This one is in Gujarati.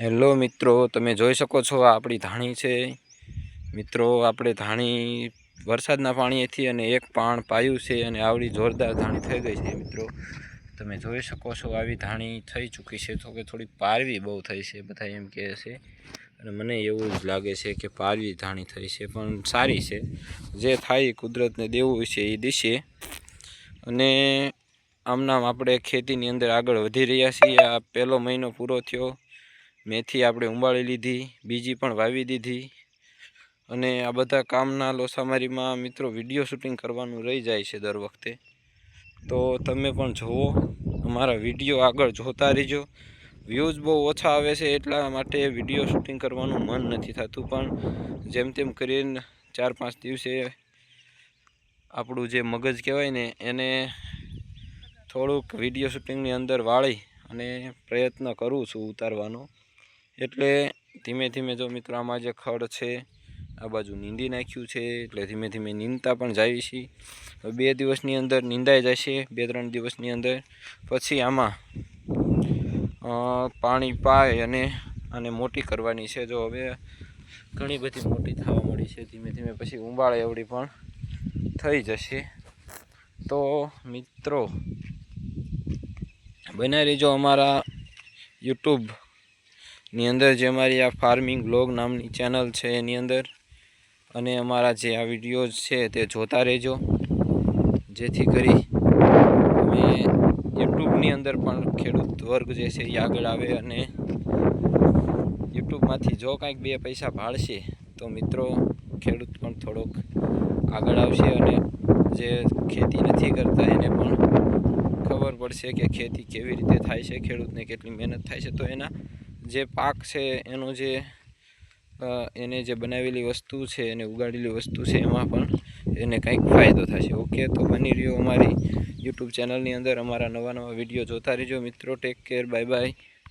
હેલો મિત્રો, તમે જોઈ શકો છો આ આપણી ધાણી છે. મિત્રો, આપણે ધાણી વરસાદના પાણીએથી અને એક પાણ પાયું છે અને આવડી જોરદાર ધાણી થઈ ગઈ છે મિત્રો. તમે જોઈ શકો છો આવી ધાણી થઈ ચૂકી છે. તો કે થોડી પારવી બહુ થઈ છે, બધા એમ કહે છે. અને મને એવું જ લાગે છે કે પારવી ધાણી થઈ છે, પણ સારી છે. જે થાય કુદરતને દેવું છે એ દિશે. અને આમનામ આપણે ખેતીની અંદર આગળ વધી રહ્યા છીએ. આ પહેલો મહિનો પૂરો થયો. મેથી આપણે ઉંબાળી લીધી, બીજી પણ વાવી દીધી. અને આ બધા કામના લોસામારીમાં મિત્રો વીડિયો શૂટિંગ કરવાનું રહી જાય છે દર વખતે. તો તમે પણ જુઓ, અમારા વીડિયો આગળ જોતા રહીજો. વ્યૂઝ બહુ ઓછા આવે છે એટલા માટે વીડિયો શૂટિંગ કરવાનું મન નથી થતું. પણ જેમ તેમ કરીને ચાર પાંચ દિવસે આપણું જે મગજ કહેવાય ને, એને થોડુંક વીડિયો શૂટિંગની અંદર વાળી અને પ્રયત્ન કરું છું ઉતારવાનો. એટલે ધીમે ધીમે જો મિત્રો આમાં જે ખડ છે, આ બાજુ નીંદી નાખ્યું છે, એટલે ધીમે ધીમે નીંદતા પણ જાય છે બે દિવસની અંદર નીંદાઈ જશે, બે ત્રણ દિવસની અંદર. પછી આમાં પાણી પાય અને આને મોટી કરવાની છે. જો હવે ઘણી બધી મોટી થવા મળી છે. ધીમે ધીમે પછી ઉંબાળે એવડી પણ થઈ જશે. તો મિત્રો બને રહેજો અમારા યુટ્યુબ ની અંદર જે અમારી આ ફાર્મિંગ બ્લોગ નામની ચેનલ છે એની અંદર અને અમારા જે આ વિડીયોઝ છે તે જોતા રહેજો. જેથી કરી અમે યુટ્યુબની અંદર પણ ખેડૂત વર્ગ જે છે એ આગળ આવે અને યુટ્યુબમાંથી જો કાંઈક બે પૈસા ભાળશે તો મિત્રો ખેડૂત પણ થોડોક આગળ આવશે અને જે ખેતી નથી કરતા એને પણ ખબર પડશે કે ખેતી કેવી રીતે થાય છે, ખેડૂતને કેટલી મહેનત થાય છે. તો એના જે પાક છે, એનો જે એને જે બનાવેલી વસ્તુ છે, એને ઉગાડેલી વસ્તુ છે, એમાં પણ એને કંઈક ફાયદો થશે. ઓકે તો બની રહ્યો અમારી યુટ્યુબ ચેનલની અંદર અમારા નવા નવા વીડિયો જોતા રહેજો. મિત્રો ટેક કેર બાય બાય